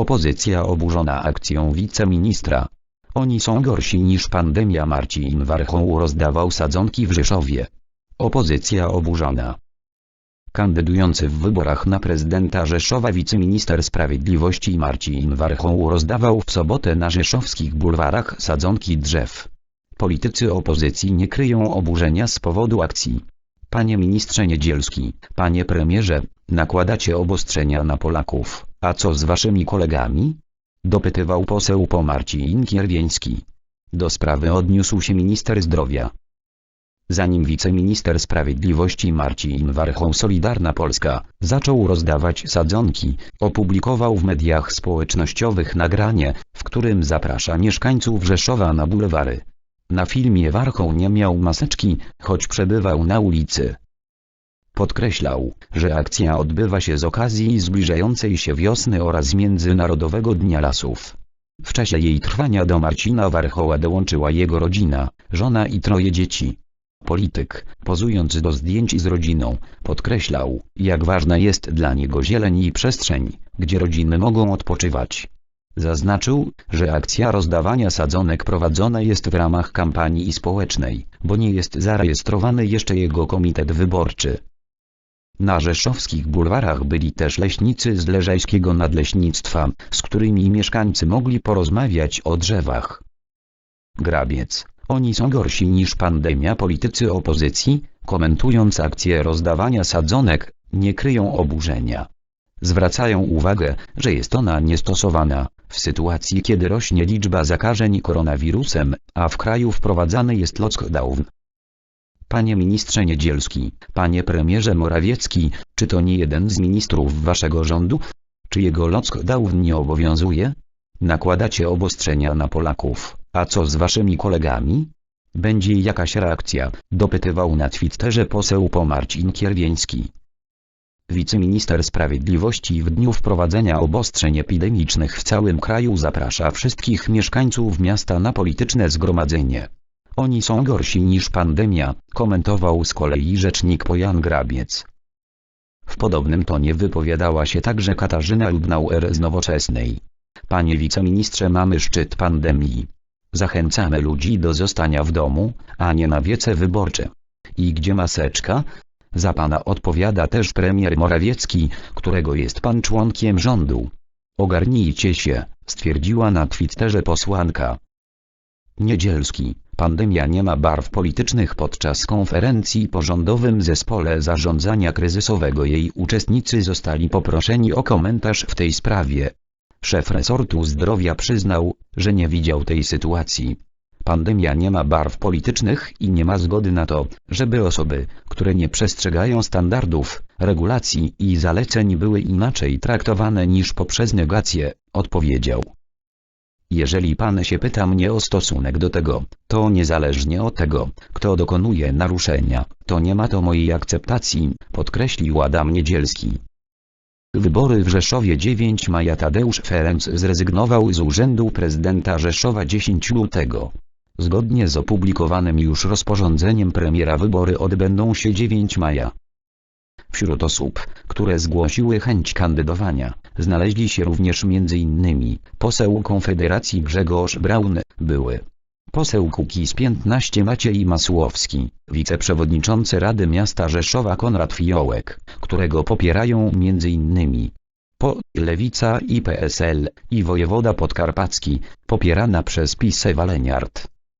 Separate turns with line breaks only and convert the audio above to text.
Opozycja oburzona akcją wiceministra. Oni są gorsi niż pandemia Marcin Warchoł rozdawał sadzonki w Rzeszowie. Opozycja oburzona. Kandydujący w wyborach na prezydenta Rzeszowa wiceminister sprawiedliwości Marcin Warchoł rozdawał w sobotę na rzeszowskich bulwarach sadzonki drzew. Politycy opozycji nie kryją oburzenia z powodu akcji. Panie ministrze Niedzielski, panie premierze, nakładacie obostrzenia na Polaków, a co z waszymi kolegami? Dopytywał poseł po Marcin Kierwieński. Do sprawy odniósł się minister zdrowia. Zanim wiceminister sprawiedliwości Marcin Warchoł Solidarna Polska zaczął rozdawać sadzonki, opublikował w mediach społecznościowych nagranie, w którym zaprasza mieszkańców Rzeszowa na bulwary. Na filmie Warchoł nie miał maseczki, choć przebywał na ulicy. Podkreślał, że akcja odbywa się z okazji zbliżającej się wiosny oraz Międzynarodowego Dnia Lasów. W czasie jej trwania do Marcina Warchoła dołączyła jego rodzina, żona i troje dzieci. Polityk, pozując do zdjęć z rodziną, podkreślał, jak ważna jest dla niego zieleń i przestrzeń, gdzie rodziny mogą odpoczywać. Zaznaczył, że akcja rozdawania sadzonek prowadzona jest w ramach kampanii społecznej, bo nie jest zarejestrowany jeszcze jego komitet wyborczy. Na rzeszowskich bulwarach byli też leśnicy z leżajskiego nadleśnictwa, z którymi mieszkańcy mogli porozmawiać o drzewach. Grabiec, oni są gorsi niż pandemia politycy opozycji, komentując akcję rozdawania sadzonek, nie kryją oburzenia. Zwracają uwagę, że jest ona niestosowana, w sytuacji kiedy rośnie liczba zakażeń koronawirusem, a w kraju wprowadzany jest lockdown. Panie ministrze Niedzielski, panie premierze Morawiecki, czy to nie jeden z ministrów waszego rządu? Czy jego lockdown nie obowiązuje? Nakładacie obostrzenia na Polaków, a co z waszymi kolegami? Będzie jakaś reakcja, dopytywał na Twitterze poseł po Marcin Kierwieński. Wiceminister Sprawiedliwości w dniu wprowadzenia obostrzeń epidemicznych w całym kraju zaprasza wszystkich mieszkańców miasta na polityczne zgromadzenie. Oni są gorsi niż pandemia, komentował z kolei rzecznik Pojan Grabiec. W podobnym tonie wypowiadała się także Katarzyna Lubnauer z Nowoczesnej. Panie wiceministrze mamy szczyt pandemii. Zachęcamy ludzi do zostania w domu, a nie na wiece wyborcze. I gdzie maseczka? Za pana odpowiada też premier Morawiecki, którego jest pan członkiem rządu. Ogarnijcie się, stwierdziła na Twitterze posłanka. Niedzielski, pandemia nie ma barw politycznych podczas konferencji po rządowym zespole zarządzania kryzysowego jej uczestnicy zostali poproszeni o komentarz w tej sprawie. Szef resortu zdrowia przyznał, że nie widział tej sytuacji. Pandemia nie ma barw politycznych i nie ma zgody na to, żeby osoby, które nie przestrzegają standardów, regulacji i zaleceń były inaczej traktowane niż poprzez negację, odpowiedział. Jeżeli pan się pyta mnie o stosunek do tego, to niezależnie od tego, kto dokonuje naruszenia, to nie ma to mojej akceptacji, podkreślił Adam Niedzielski. Wybory w Rzeszowie 9 maja Tadeusz Ferenc zrezygnował z urzędu prezydenta Rzeszowa 10 lutego. Zgodnie z opublikowanym już rozporządzeniem premiera wybory odbędą się 9 maja. Wśród osób, które zgłosiły chęć kandydowania, znaleźli się również m.in. poseł Konfederacji Grzegorz Braun, były poseł Kukiz 15 Maciej Masłowski, wiceprzewodniczący Rady Miasta Rzeszowa Konrad Fiołek, którego popierają m.in. Po Lewica i PSL, i wojewoda podkarpacki, popierana przez PiS Ewa Leniart.